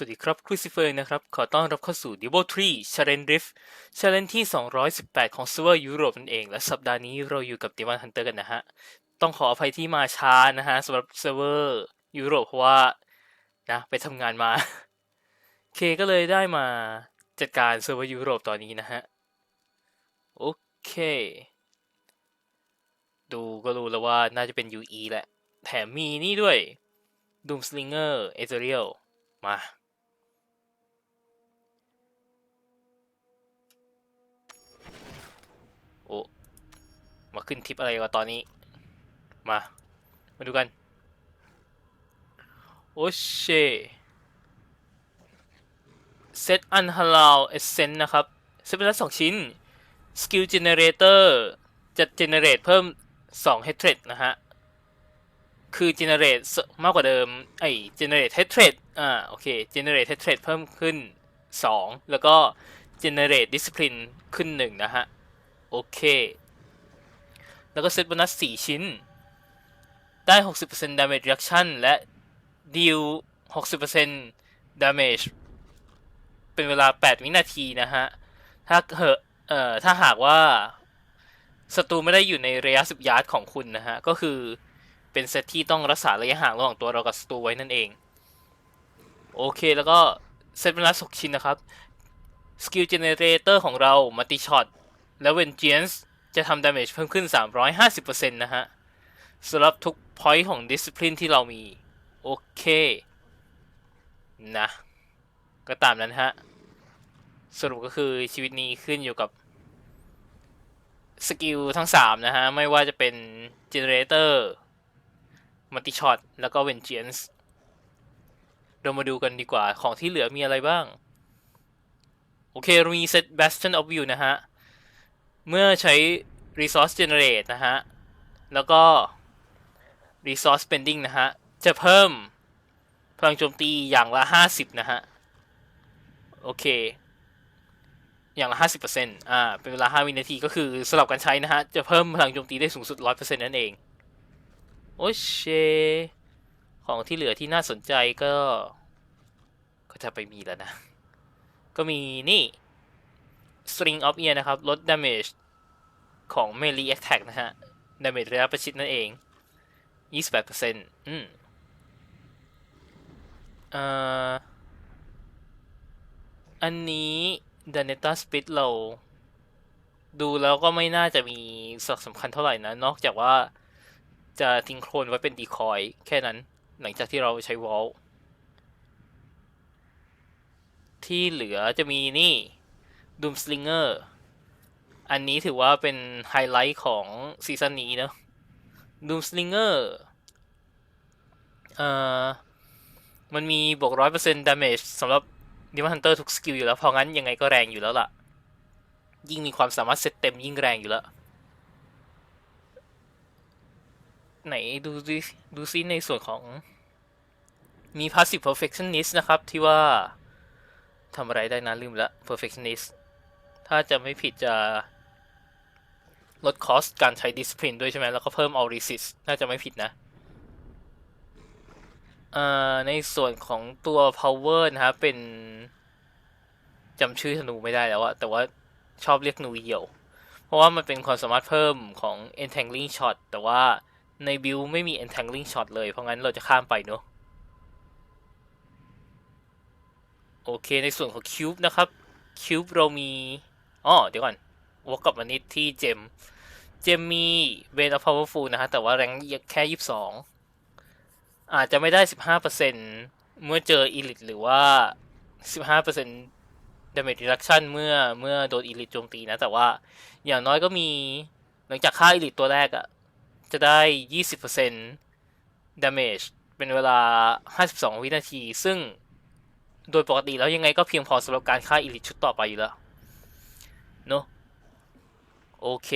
สวัสดีครับคริสซิเฟอร์นะครับ ขอต้อนรับเข้าสู่ d e v o 3 Challenge Rift Challenge ที่ 218 ของ Server Europe นั่นเอง และสัปดาห์นี้เราอยู่กับ Demon Hunter กันนะฮะ ต้องขออภัยที่มาช้านะฮะสำหรับ Server Europe เพราะว่า นะ ไปทำงานมา เคก็เลยได้มาจัดการ Server Europe ตอนนี้นะฮะ โอเค ดูก็รู้แล้วว่าน่าจะเป็น UE แหละ แถมมีนี่ด้วย Doomslinger Ezreal มา มาขึ้นทิปอะไรวะตอนนี้ มา มาดูกัน โอเชเซตอันฮาลาลเอเซนนะครับเซตเป็นละสองชิ้นสกิลเจเนเรเตอร์จะเจเนเรตเพิ่ม2 h e a d t r a d นะฮะ คือ generate มากกว่าเดิม ไอ้ generate head trade อ่า โอเค generate head trade เพิ่มขึ้น 2 แล้วก็ generate discipline ขึ้น 1 นะฮะ โอเค แล้วก็เซตโบนัส 4 ชิ้น ได้ 60% damage reduction และ deal 60% damage เป็นเวลา 8 วินาทีนะฮะ ถ้าเหอะเอ่อถ้าหากว่าศัตรูไม่ได้อยู่ในระยะ 10 ยาร์ดของคุณนะฮะ ก็คือเป็นเซตที่ต้องรักษาระยะห่างระหว่างตัวเรากับศัตรูไว้นั่นเอง โอเคแล้วก็เซตเป็นละสกชิ้นนะครับ สกิลเจเนเรเตอร์ของเรา มัลติช็อตและเวนเจนส์ จะทำดาเมจเพิ่มขึ้น 350%นะฮะสำหรับทุกพอยต์ของดิสซิ p ลินที่เรามี โอเค นะ ก็ตามนั้นฮะ สรุปก็คือชีวิตนี้ขึ้นอยู่กับสกิลทั้ง 3 นะฮะ ไม่ว่าจะเป็นเจเนเรเตอร์มัลติช็อตแล้วก็เวนเจนส์เรามาดูกันดีกว่าของที่เหลือมีอะไรบ้าง โอเค เรามี set bastion of view นะฮะ เมื่อใช้ resource generate นะฮะ แล้วก็ resource spending นะฮะ จะเพิ่มพลังโจมตีอย่างละ 50 นะฮะ โอเค อย่างละ 50%อ่า เป็นเวลา 5 วินาทีก็คือสลับกันใช้นะฮะ จะเพิ่มพลังโจมตีได้สูงสุด 100%นั่นเอง โอเชของที่เหลือที่น่าสนใจก็ ก็จะไปมีแล้วนะ ก็มีนี่ String of Ear นะครับ ลด damage ของ melee attack นะฮะ damage ระยะประชิดนั่นเอง 28%อืมเอ่ออันนี้ Daneta Split เรา ดูแล้วก็ไม่น่าจะมีสักสำคัญเท่าไหร่นะ นอกจากว่าจะทิ้งโคลนไว้เป็นดีคอยแค่นั้น หลังจากที่เราใช้วอลที่เหลือจะมีนี่ Doom Slinger อันนี้ถือว่าเป็นไฮไลท์ของซีซั่นนี้เนอะ Doom Slinger เอ่อมันมีบวกร้อยเปอร์เซ็นต์ดาเมจสำหรับดิม o น Hunter ทุกสกิลอยู่แล้ว เพราะงั้นยังไงก็แรงอยู่แล้วล่ะ ยิ่งมีความสามารถเซตเต็มยิ่งแรงอยู่แล้ว ไหนดูซิดูซิในส่วนของ มี passive perfectionist นะครับ ที่ว่าทำอะไรได้นะลืมละ perfectionist ถ้าจะไม่ผิดจะลดคอสการใช้ discipline ด้วยใช่ไหมแล้วก็เพิ่ม all resist น่าจะไม่ผิดนะในส่วนของตัว power นะครับเป็นจำชื่อธนูไม่ได้แล้วอะแต่ว่าชอบเรียกนูเหี่ยว เพราะว่ามันเป็นความสามารถเพิ่มของ entangling shot แต่ว่าในบิลไม่มี entangling shot เลยเพราะงั้นเราจะข้ามไปเนอะโอเคในส่วนของ cube นะครับ cube เรามี อ๋อเดี๋ยวก่อนวกกลับมานิดที่เจม เจมมี Vein of Powerful นะฮะ แต่ว่าแรงแค่22องอาจจะไม่ได้15%เปอร์เซ็นเมื่อเจอ Elite หรือว่า15% Damage Reduction เมื่อเมื่อโดน Elite โจมตีนะ แต่ว่าอย่างน้อยก็มีหลังจากฆ่า Elite ตัวแรกอะจะได้20% damage เซ็นดาเมจเป็นเวลา52วินาที ซึ่งโดยปกติแล้วยังไงก็เพียงพอสำหรับการฆ่าอิลิทชุดต่อไปอยู่แล้ว เนอะโอเค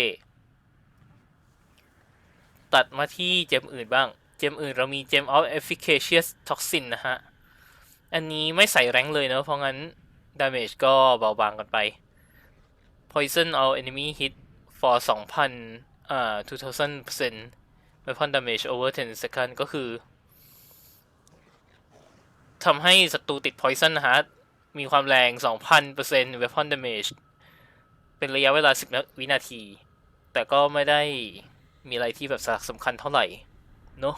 ตัดมาที่เจมอื่นบ้าง เจมอื่นเรามีเจม of efficacious toxin นะฮะ อันนี้ไม่ใส่แรงเลยเนอะเพราะงั้น damage ก็เบาบางกันไป poison all enemy hit for 2,000อ่า2,000% weapon damage over 10 second ก็คือทำให้ศัตรูติด poison นะฮะ มีความแรง 2,000% weapon damage เป็นระยะเวลา10วินาที แต่ก็ไม่ได้มีอะไรที่แบบสำคัญเท่าไหร่ เนอะ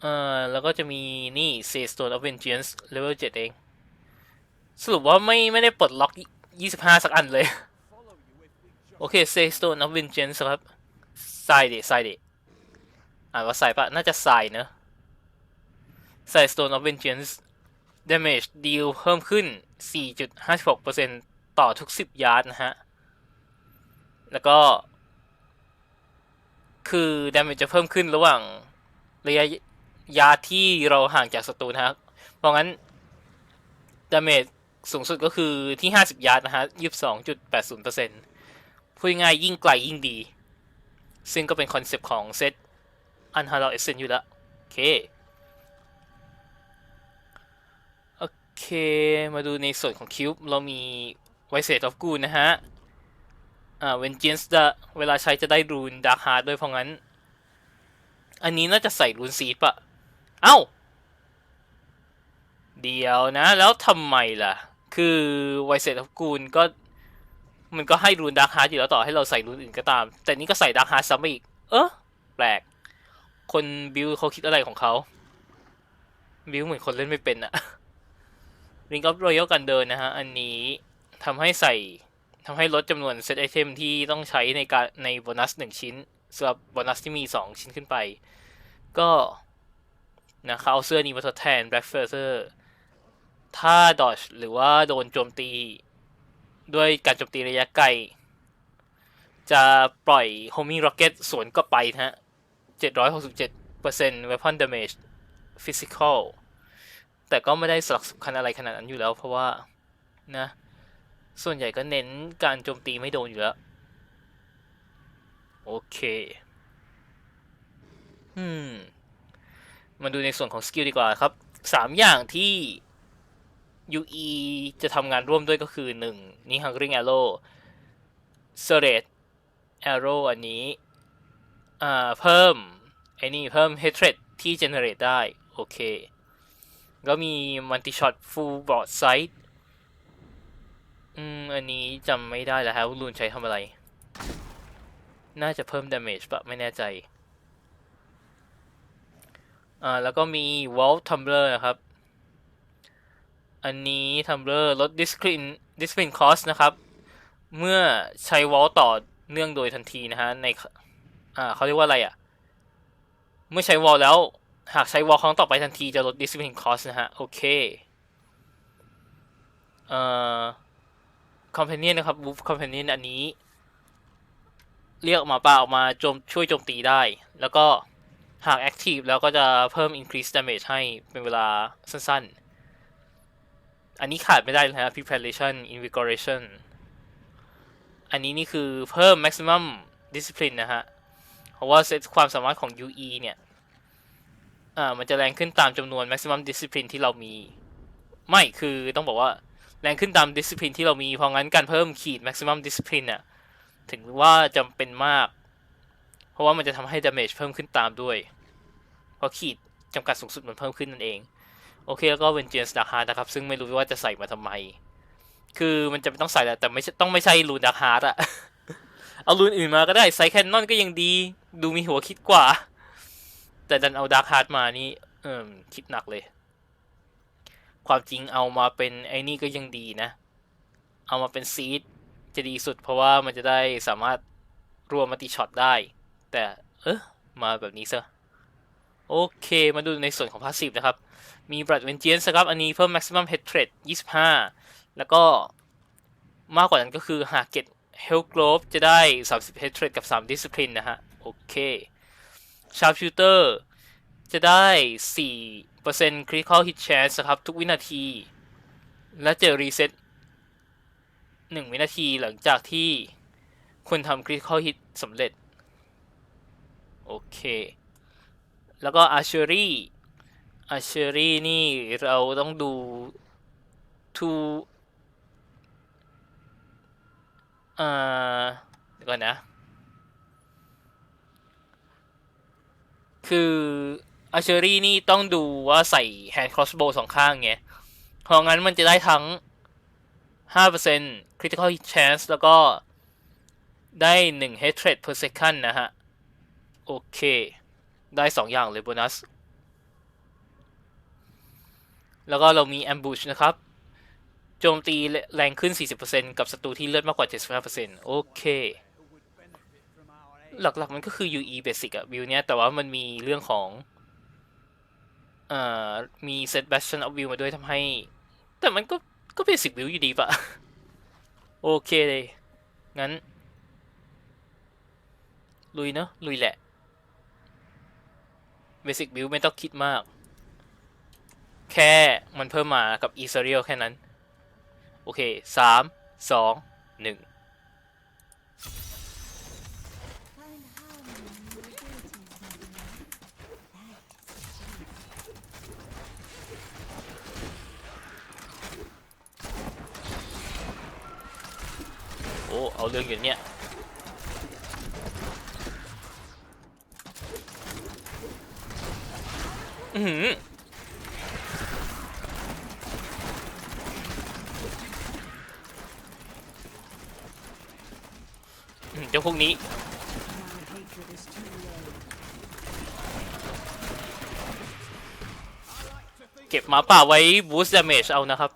เอ่อแล้วก็จะมีนี่ Say Stone of Vengeance level 7เอง สรุปว่าไม่ไม่ได้ปลดล็อก25สักอันเลย โอเค Say Stone of Vengeance ครับใส่ดิใส่ดิอ่านว่าใส่ปะน่าจะใส่เนอะใส่ Stone of Vengeance damage deal เพิ่มขึ้น 4.56%ต่อทุก 10 ยาร์ดนะฮะ แล้วก็ คือ damage จะเพิ่มขึ้นระหว่างระยะยาที่เราห่างจากศัตรูนะฮะเพราะงั้น damage สูงสุดก็คือที่ 50 ยาร์ดนะฮะ22.80%พูดง่ายยิ่งไกลยิ่งดี ซึ่งก็เป็นคอนเซปต์ของเซตอันฮาร์ e เอเซนอยู่แล้ว โอเค เค มาดูในส่วนของคิวบ์เรามีไวเซตออฟกูนะฮะ อ่าเวนจินส์จะเวลาใช้จะได้รูนดาร์คฮาร์ดด้วยเพราะงั้น อันนี้น่าจะใส่รูนซีดปะเอ้า เดียวนะ แล้วทำไมล่ะ คือไวเซตออฟกูนก็ มันก็ให้รูนดาร์คฮาร์ดอยู่แล้วต่อให้เราใส่รูนอื่นก็ตาม แต่นี่ก็ใส่ดาร์คฮาร์ดซ้ำไปอีก เออแปลก คนบิวเขาคิดอะไรของเขาบิวเหมือนคนเล่นไม่เป็นอะ ริงออฟรอยัลกันเดินนะฮะ อันนี้ทำให้ใส่ทำให้ลดจำนวนเซตไอเทมที่ต้องใช้ในการในโบนัสหนึ่งชิ้นสำหรับโบนัสที่มี 2 ชิ้นขึ้นไป ก็นะเขาเอาเสื้อนี้มาทดแทนแบล็กเฟอร์เซอร์ถ้าดอ e หรือว่าโดนโจมตี ด้วยการโจมตีระยะไกล จะปล่อย homing rocket สวนกลับไปนะฮะ 767% weapon damage physical แต่ก็ไม่ได้สลักสำคัญอะไรขนาดนั้นอยู่แล้ว เพราะว่านะ ส่วนใหญ่ก็เน้นการโจมตีไม่โดนอยู่แล้ว โอเคอืมมาดูในส่วนของสกิลดีกว่าครับสามอย่างที่ UE จะทำงานร่วมด้วยก็คือ 1. นี่ Hungering Arrow s e r a t Arrow อันนี้อ่าเพิ่มไอ้นี่เพิ่ม Hatred ที่ generate ได้ โอเค ก็มี Multi Shot Full Broadside อืม อันนี้จำไม่ได้แล้วฮะว่ารูนใช้ทำอะไร น่าจะเพิ่ม damage ปะไม่แน่ใจ อ่า แล้วก็มี Vault Tumbler นะครับ อันนี้ Tumbler ลด Discipline Discipline Cost นะครับ เมื่อใช้ Vault ต่อเนื่องโดยทันทีนะฮะ ใน อ่าเขาเรียกว่าอะไรอะ เมื่อใช้ Vault แล้ว หากใช้ Vault ครั้งต่อไปทันทีจะลด Discipline Cost นะฮะ โอเค เอ่อ companion นะครับ wolf companion อันนี้ เรียกออกมาป่าออกมาโจมช่วยโจมตีได้ แล้วก็หาก active แล้วก็จะเพิ่ม increase damage ให้เป็นเวลาสั้นๆ อันนี้ขาดไม่ได้เลยนะ preparation invigoration อันนี้นี่คือเพิ่ม maximum discipline นะฮะ เพราะว่าเซตความสามารถของ UE เนี่ย อ่ามันจะแรงขึ้นตามจำนวน maximum discipline ที่เรามี ไม่คือต้องบอกว่าแรงขึ้นตาม discipline ที่เรามี เพราะงั้นการเพิ่มขีด maximum discipline น่ะถึงว่าจำเป็นมาก เพราะว่ามันจะทำให้ damage เพิ่มขึ้นตามด้วย เพราะขีดจำกัดสูงสุดมันเพิ่มขึ้นนั่นเอง โอเค แล้วก็ Vengeance Dark Heart นะครับ ซึ่งไม่รู้ว่าจะใส่มาทำไม คือมันจะไม่ต้องใส่แหละแต่ไม่ต้องไม่ใช่รูน Dark Heart อะเอารูนอื่นมาก็ได้ไซแคนนอนก็ยังดี ดูมีหัวคิดกว่า แต่ดันเอา Dark Heart มานี่เอิมคิดหนักเลย ความจริงเอามาเป็นไอ้นี่ก็ยังดีนะ เอามาเป็นซีดจะดีสุด เพราะว่ามันจะได้สามารถรวมมัลติช็อตได้ แต่เออมาแบบนี้ซะโอเค มาดูในส่วนของพาสซีฟนะครับ มีบรัดเวนเจียนครับ อันนี้เพิ่ม maximum head rate 25 แล้วก็มากกว่านั้นก็คือหากเก็ต health glove จะได้ 30 head rate กับ 3 discipline นะฮะ โอเค sharpshooter จะได้ 4% critical hit chance นะครับ ทุกวินาที และจะรีเซ็ต1 วินาทีหลังจากที่คุณทำ critical hit สำเร็จ โอเค แล้วก็ archery archery นี่เราต้องดู to เอ่อเดี๋ยวก่อนนะ คืออาเชอรี่นี่ต้องดูว่าใส่แฮนด์ครอสโบว์สองข้างไง เพราะงั้นมันจะได้ทั้ง 5% critical chance แล้วก็ได้1 head rate per second นะฮะ โอเค ได้ 2 อย่างเลยโบนัส แล้วก็เรามี ambush นะครับ โจมตีแรงขึ้น 40%กับศัตรูที่เลือดมากกว่า 75%โอเค หลักๆ มันก็คือ UE basic อะวิวเนี้ยแต่ว่ามันมีเรื่องของเอ่อมี set bastion of view มาด้วยทำให้ แต่มันก็ก็ basic view อยู่ดีปะโอเคเลย งั้น ลุยเนอะลุยแหละ basic view ไม่ต้องคิดมาก แค่มันเพิ่มมากับ e s e r i a l แค่นั้น โอเคสามสองหนึ่ง เอาเรื่องอยู่เนี่ยอือหืออืมเจ้าพวกนี้เก็บหมาป่าไว้ boost damage เอานะครับ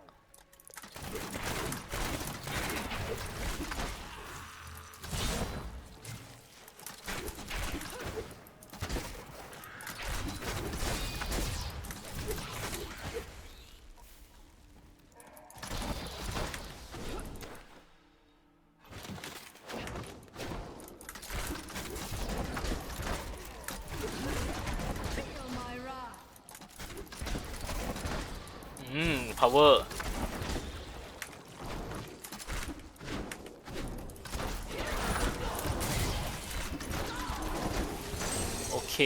เค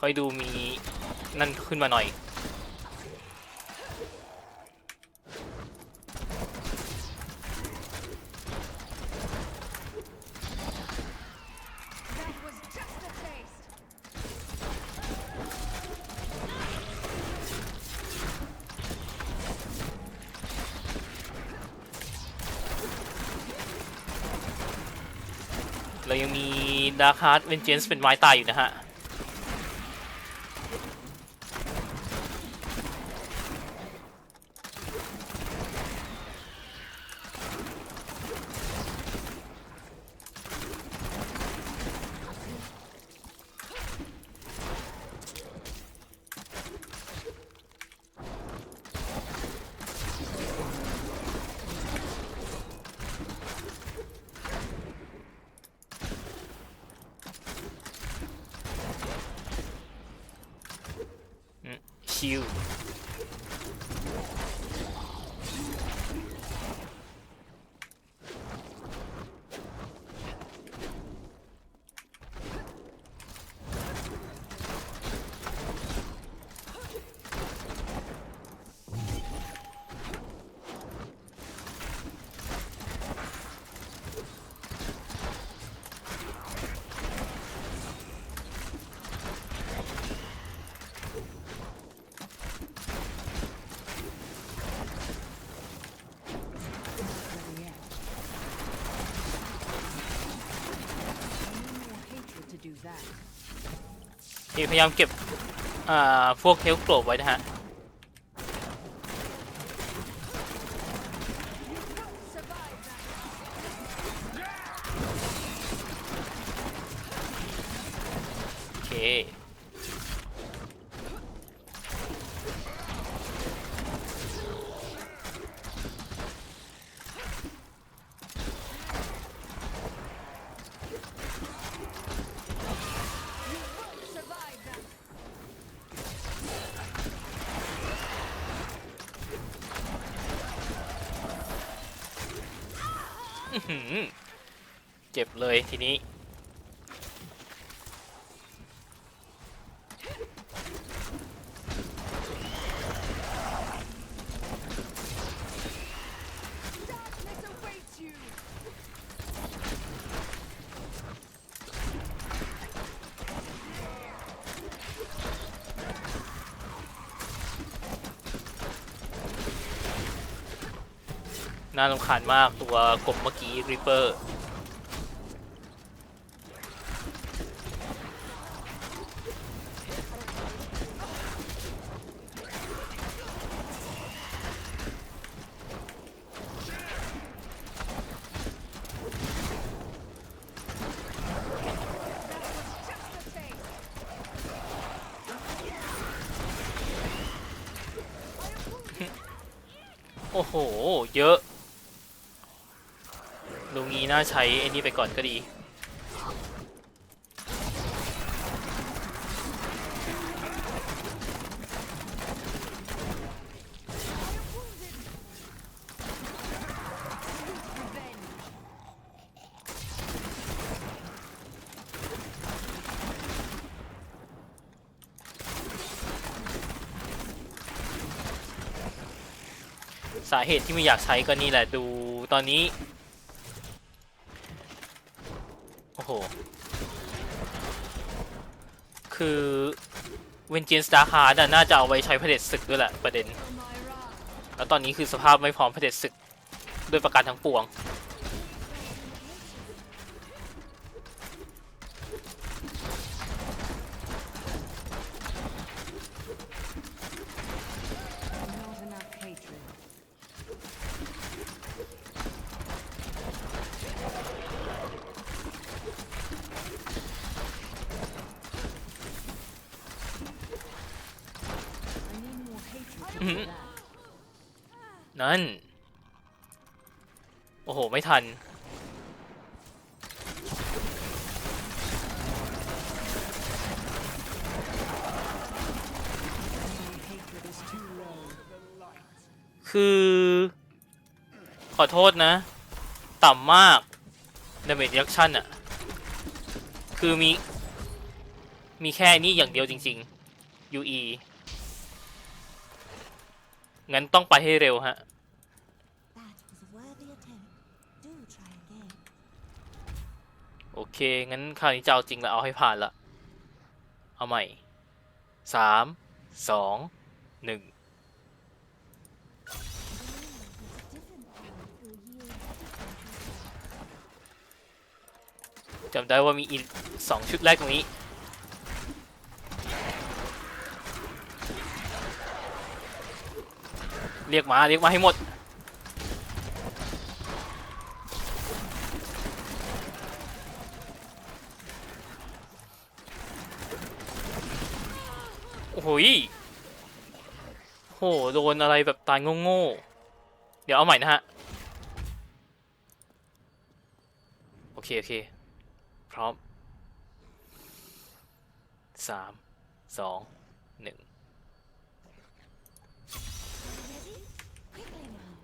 ค่อยดูมีนั่นขึ้นมาหน่อย That was just a taste. เรายังมี ดาร์คฮาร์ดเวนเจนส์เป็นไม้ตายอยู่นะฮะ ชิล นี่พยายามเก็บ อ่า พวกเทลโกรบไว้นะฮะ Survive that. โอเค Survive that. อื้อหือ เจ็บเลยทีนี้ น่ารำคาญมากตัวกบเมื่อกี้ริปเปอร์โอ้โห เยอะ น่าใช้ไอ้นี่ไปก่อนก็ดี สาเหตุที่ไม่อยากใช้ก็นี่แหละดูตอนนี้ โอ้โห คือเวนจินสตาร์ฮาร์ดน่าจะเอาไว้ใช้เผด็จศึกด้วยแหละประเด็น แล้วตอนนี้คือสภาพไม่พร้อมเผด็จศึกด้วยประการทั้งปวง คือ ขอโทษนะ ต่ำมาก damage reduction อะคือมี มีแค่นี้อย่างเดียวจริง ๆ UE งั้นต้องไปให้เร็วฮะ โอเค งั้นคราวนี้จะเอาจริงแล้วเอาให้ผ่านละ เอาใหม่สามสองหนึ่ง จำได้ว่ามีอีกสองชุดแรกตรงนี้ เรียกมา เรียกมาให้หมด โอ้โหยโห โดนอะไรแบบตายโง่ๆ เดี๋ยวเอาใหม่นะฮะ โอเค โอเค พร้อมสามสองหนึ่ง Ready? Quickly now.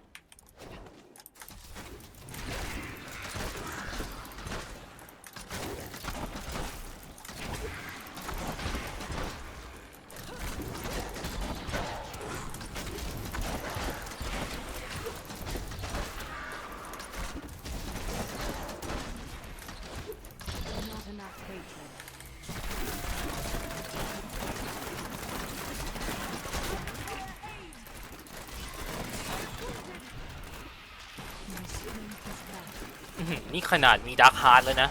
อื้อหือ นี่ขนาดมีดาร์คฮาร์ดแล้วนะ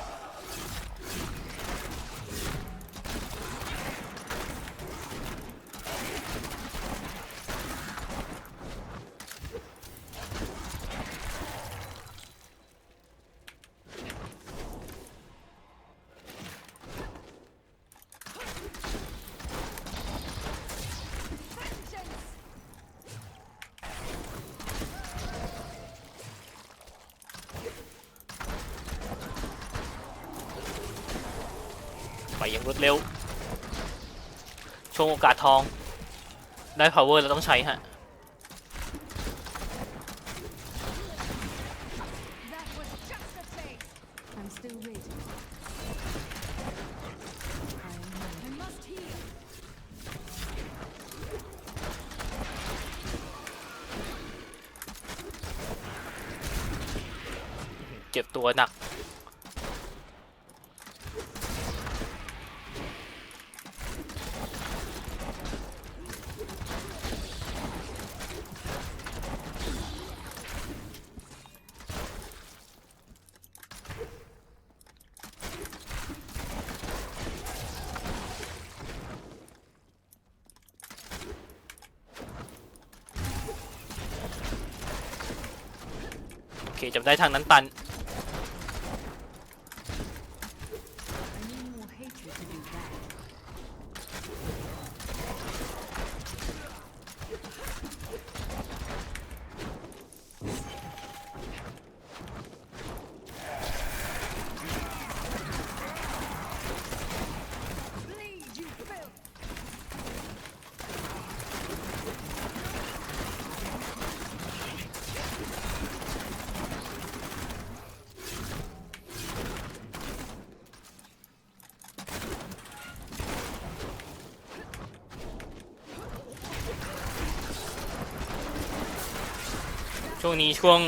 อย่างรวดเร็วช่วงโอกาสทอง ได้ power แล้วต้องใช้ฮะ That was just a taste. I'm still waiting. I am ready. I must heal. เจ็บตัวหนัก จำได้ทางนั้นตัน I need more hatred to do that. ช่วงนี้ช่วง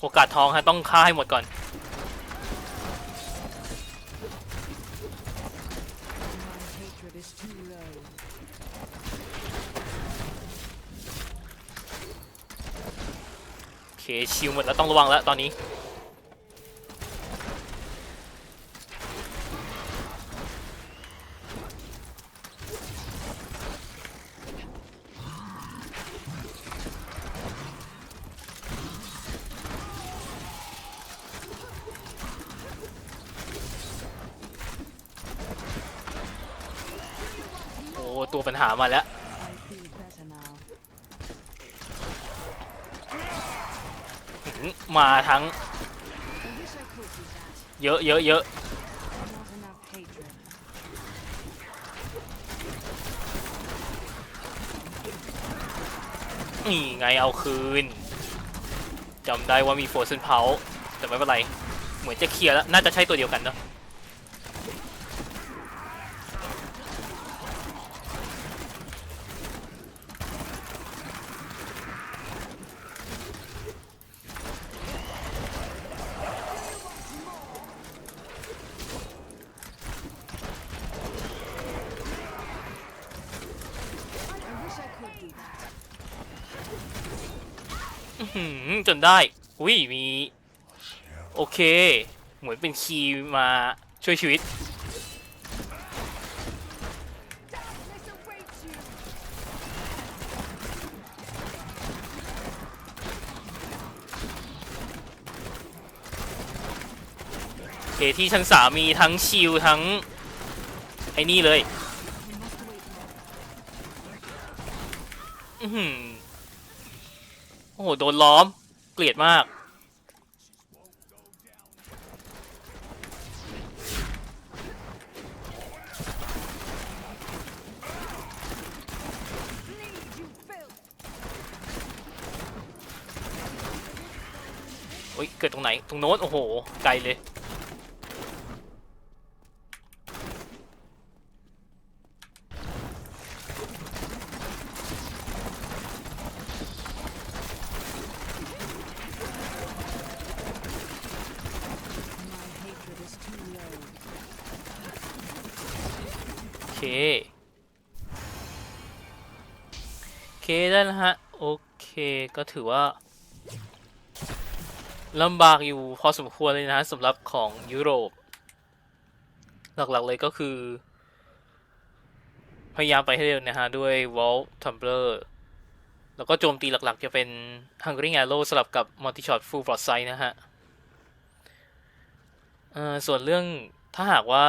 โอกาสทองฮะต้องฆ่าให้หมดก่อน โอเคชิวหมดแล้วต้องระวังแล้วตอนนี้ โอ้ ตัวปัญหา มาแล้ว มาทั้ง เยอะเยอะเยอะนี่ไงเอาคืนจำได้ว่ามีโฟร์เซนเพาแต่ไม่เป็นไร เหมือนจะเคลียร์แล้ว น่าจะใช่ตัวเดียวกันเนอะ I wish I could do that. อื้อ นได้อุ้ยมีโอเค เหมือนเป็นคีย์มาช่วยชีวิตโอเคที่ชั้นสามีทั้งชิลทั้ง ไอ้นี่เลย อือหือโอ้โห โดนล้อม เกลียดมาก โอ้ย เกิดตรงไหน ตรงโน้น โอ้โห ไกลเลย My hatred is too low. โอเค โอเค ได้แล้วฮะ โอเคก็ถือว่าลำบากอยู่พอสมควรเลยนะสำหรับของยุโรป หลักๆเลยก็คือ พยายามไปให้เร็วนะฮะ ด้วย Vault Tumbler แล้วก็โจมตีหลักๆ จะเป็น Hungry Arrow สลับกับ Multi Shot Full Broadside นะฮะส่วนเรื่องถ้าหากว่า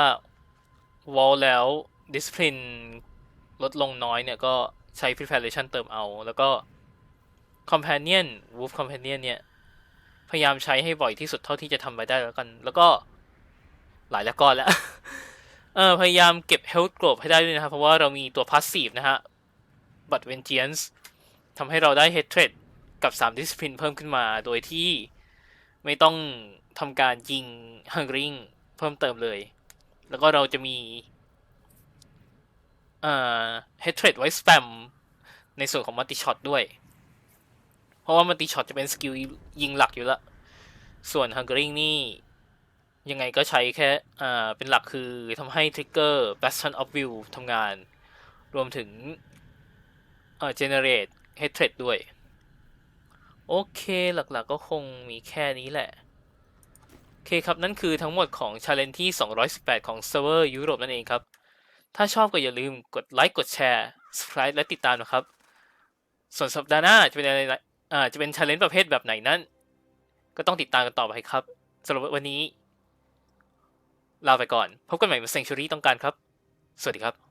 วอลแล้ว discipline ลดลงน้อยเนี่ยก็ ใช้ preparation เติมเอา แล้วก็ companion wolf companion เนี่ย พยายามใช้ให้บ่อยที่สุดเท่าที่จะทำไปได้แล้วกัน แล้วก็หลายแล้วก้อนแล้ว เออพยายามเก็บ health globe ให้ได้ด้วยนะครับ เพราะว่าเรามีตัว passive นะฮะ but vengeance ทำให้เราได้ hatred กับ 3 discipline เพิ่มขึ้นมา โดยที่ไม่ต้องทำการยิง hungering เพิ่มเติมเลย แล้วก็เราจะมี เอ่อ hatred ไว้ spam ในส่วนของ multi shot ด้วย เพราะว่า multi shot จะเป็นสกิลยิงหลักอยู่ล้วส่วน hungering นี่ ยังไงก็ใช้แค่เอ่อเป็นหลักคือทำให้ trigger bastion of will ทำงาน รวมถึงเอ่อ generate hatred ด้วย โอเคหลักๆก็คงมีแค่นี้แหละ โอเคครับ นั่นคือทั้งหมดของ Challenge ที่ 218 ของเซิร์ฟเวอร์ยุโรปนั่นเองครับ ถ้าชอบก็อย่าลืมกดไลค์กดแชร์ subscribe และติดตามนะครับ ส่วนสัปดาห์หน้าจะเป็นอะไรอ่าจะเป็นชาเลนจ์ประเภทแบบไหนนั้น ก็ต้องติดตามกันต่อไปครับสำหรับวันนี้ ลาไปก่อน พบกันใหม่ใน Sanctuary ต้องการครับ สวัสดีครับ